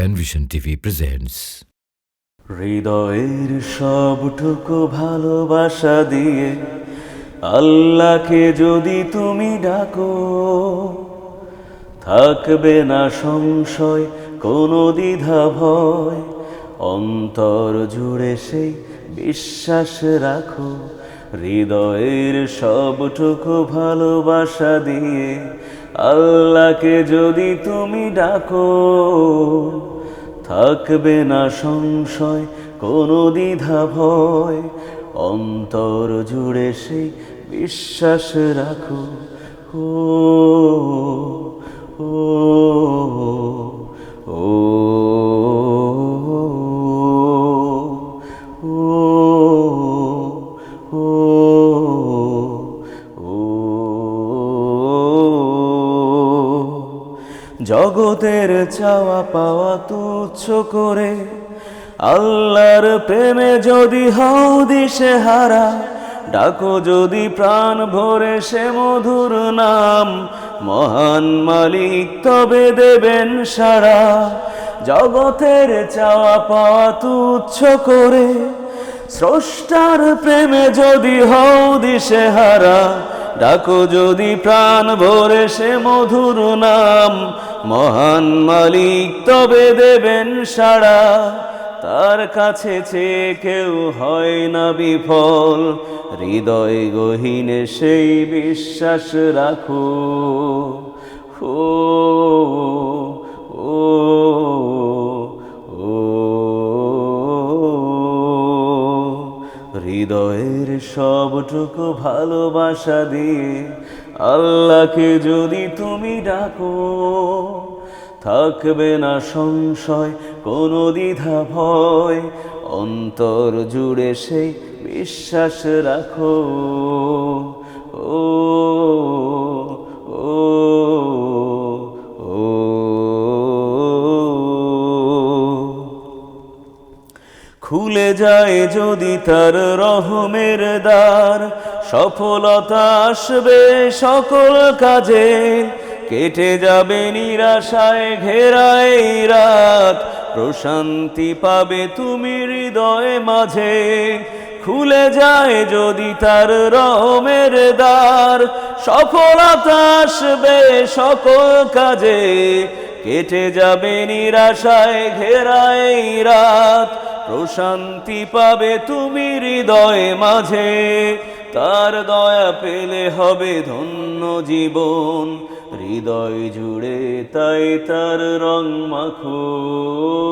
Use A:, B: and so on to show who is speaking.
A: Penvision TV presents
B: হৃদয়ের সবটুকু ভালোবাসা দিয়ে আল্লাহকে যদি তুমি ডাকো, থাকবে না সংশয়, কোনো দ্বিধা ভয়। অন্তর জুড়ে সেই বিশ্বাস রাখো, হৃদয়ের সবটুকু ভালোবাসা দিয়ে আল্লাহকে যদি তুমি ডাকো। থাকবে না সংশয় কোনো দ্বিধা ভয়। অন্তর জুড়ে সেই বিশ্বাস রাখো। ও জগতের চাওয়া পাওয়া তুচ্ছ করে, আল্লাহর প্রেমে যদি হও দিশে হারা, ডাকো যদি প্রাণ ভরে সে মধুর নাম, মহান মালিক তবে দেবেন সারা জগতের চাওয়া পাওয়া তুচ্ছ করে, স্রষ্টার প্রেমে যদি হও দিশে হারা ডাকো যদি প্রাণ ভরে সে মধুর নাম। মহান মালিক তবে দেবেন সাড়া। তার কাছে চেয়ে কেউ হয় না বিফল, হৃদয় গহীনে সেই বিশ্বাস রাখো। ও হৃদয়ের সবটুকু ভালোবাসা দিয়ে আল্লাহকে যদি তুমি ডাকো, থাকবে না সংশয়, কোনো দ্বিধা ভয়, অন্তর জুড়ে সেই বিশ্বাস রাখো। ও খুলে যায় যদি তার রহমের দ্বার। সফলতা আসবে সকল কাজে, কেটে যাবে নিরাশায়, ঘেরায় রাত। প্রশান্তি পাবে তুমি হৃদয় মাঝে। খুলে যায় যদি তার রহমের দ্বার। সফলতা আসবে সকল কাজে, কেটে যাবে নিরাশায় ঘেরায় রাত। প্রশান্তি পাবে তুমি হৃদয় মাঝে, তার দয়া পেলে হবে ধন্য জীবন। হৃদয় জুড়ে তাই তার রং মাখো।